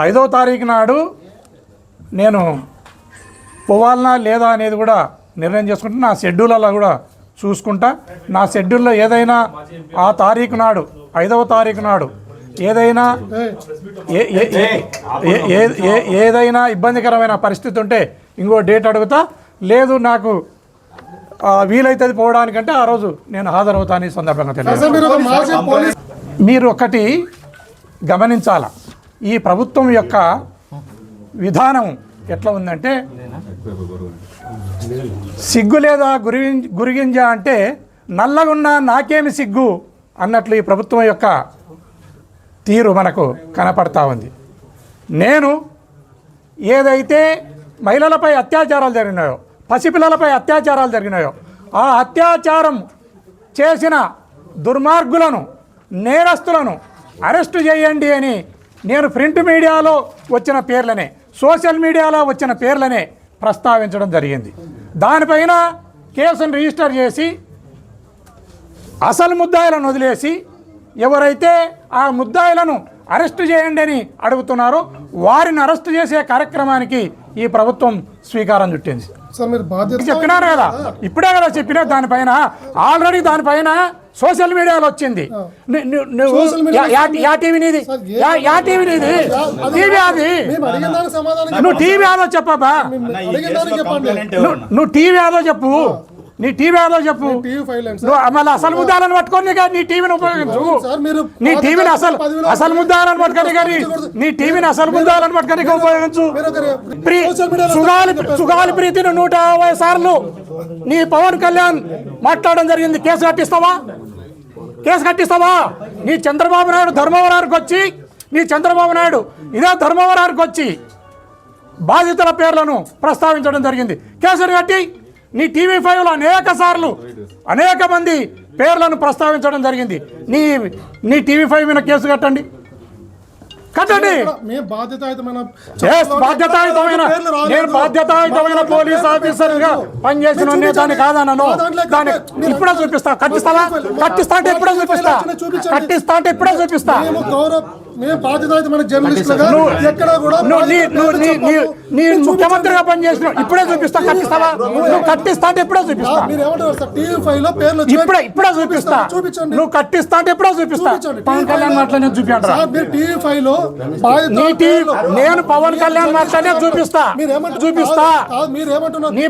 ఐదో తారీఖు నాడు నేను పోవాలనా లేదా అనేది కూడా నిర్ణయం చేసుకుంటా నా షెడ్యూల్లో కూడా చూసుకుంటా. నా షెడ్యూల్లో ఏదైనా ఆ తారీఖు నాడు ఐదవ తారీఖు నాడు ఏదైనా ఏదైనా ఇబ్బందికరమైన పరిస్థితి ఉంటే ఇంకో డేట్ అడుగుతా. లేదు నాకు ఆ, వీలైతుంది పోవడానికంటే ఆ రోజు నేను హాజరవుతాను ఈ సందర్భంగా తెలియదు మీరు ఒకటి గమనించాల? ఈ ప్రభుత్వం యొక్క విధానం ఎట్లా ఉందంటే సిగ్గు లేదా గురి గురిగింజ అంటే నల్లగున్నా నాకేమి సిగ్గు అన్నట్లు ఈ ప్రభుత్వం యొక్క తీరు మనకు కనపడతా ఉంది. నేను ఏదైతే మహిళలపై అత్యాచారాలు జరిగినాయో పసిపిల్లలపై అత్యాచారాలు జరిగినాయో ఆ అత్యాచారం చేసిన దుర్మార్గులను నేరస్తులను అరెస్టు చేయండి అని నేను ప్రింట్ మీడియాలో వచ్చిన పేర్లనే సోషల్ మీడియాలో వచ్చిన పేర్లనే ప్రస్తావించడం జరిగింది. దానిపైన కేసును రిజిస్టర్ చేసి అసలు ముద్దాయిలను వదిలేసి ఎవరైతే ఆ ముద్దాయిలను అరెస్టు చేయండి అని అడుగుతున్నారో వారిని అరెస్టు చేసే కార్యక్రమానికి ఈ ప్రభుత్వం స్వీకారం చుట్టింది. చెప్పినారు కదా? ఇప్పుడే కదా చెప్పిన దానిపైన ఆల్రెడీ దానిపైన సోషల్ మీడియాలో వచ్చింది. నువ్వు యా- టీవీ నీది. యా- టీవీ నీది. అది- టీవీ అది. మేము అడిగిన దానికి సమాధానం నువ్వు టీవీ ఆదో చెప్పబ్బా. నువ్వు టీవీ ఆదో చెప్పు. నీ టీవీ ఆదో చెప్పు. నువ్వు మళ్ళీ అసలు ముద్దాలను పట్టుకొని ఇక నీ టీవీని ఉపయోగించు. సార్ మీరు నీ టీవీని అసలు అసలు ముద్దాలను పట్టుకొని కానీ నీ టీవీని అసలు ముద్దాలను పట్టుకొని ఉపయోగించు. సుగాలి సుగాలి ప్రీతిని నూట యాభై సార్లు నీ పవన్ కళ్యాణ్ మాట్లాడడం జరిగింది. కేసు కట్టిస్తావా? కేసు కట్టిస్తావా? నీ చంద్రబాబు నాయుడు ధర్మవరానికి వచ్చి నీ చంద్రబాబు నాయుడు ఇదే ధర్మవరానికి వచ్చి బాధితుల పేర్లను ప్రస్తావించడం జరిగింది. కేసును కట్టి నీ టీవీ ఫైవ్లో అనేక సార్లు అనేక మంది పేర్లను ప్రస్తావించడం జరిగింది. నీ నీ టీవీ ఫైవ్ మీద కేసు కట్టండి. కట్టండి మేము బాధ్యతాయుతమైన బాధ్యతాయుతమైన. నేను బాధ్యతాయుతమైన పోలీస్ ఆఫీసర్గా. పనిచేసిన దాన్ని చూపించండి. కాదనను మా దాంట్లో దాన్ని ఇప్పుడే చూపిస్తా కట్టిస్తావా కట్టిస్తా అంటే ఇప్పుడే చూపిస్తా. కట్టిస్తా అంటే ఇప్పుడే చూపిస్తా మేము మేము బాధ్యతాయుతమైన జర్నలిస్టులుగా నువ్వు- ఎక్కడ కూడా నువ్వు నీ నువ్వు నీ నీ నీ మీరు ముఖ్యమంత్రిగా పనిచేసిన ఇప్పుడే చూపిస్తా కట్టిస్తావా? నువ్వు కట్టిస్తా అంటే ఇప్పుడే చూపిస్తా. మీరు ఏమంటారు సార్? టీవీ ఫైవ్లో పేర్లు వచ్చాయి. ఇప్పుడే ఇప్పుడే చూపిస్తా. చూపించండి. నువ్వు కట్టిస్తా అంటే ఇప్పుడే చూపిస్తా. చూపించండి. పవన్ కళ్యాణ్ మాటలనే చూపించరా సార్, మీరు టీవీ ఫైవ్లో బాధ్యత నేను పవన్ కళ్యాణ్ మాటలనే చూపిస్తా. చూపిస్తా. మీరు ఏమంటున్నారు? నీ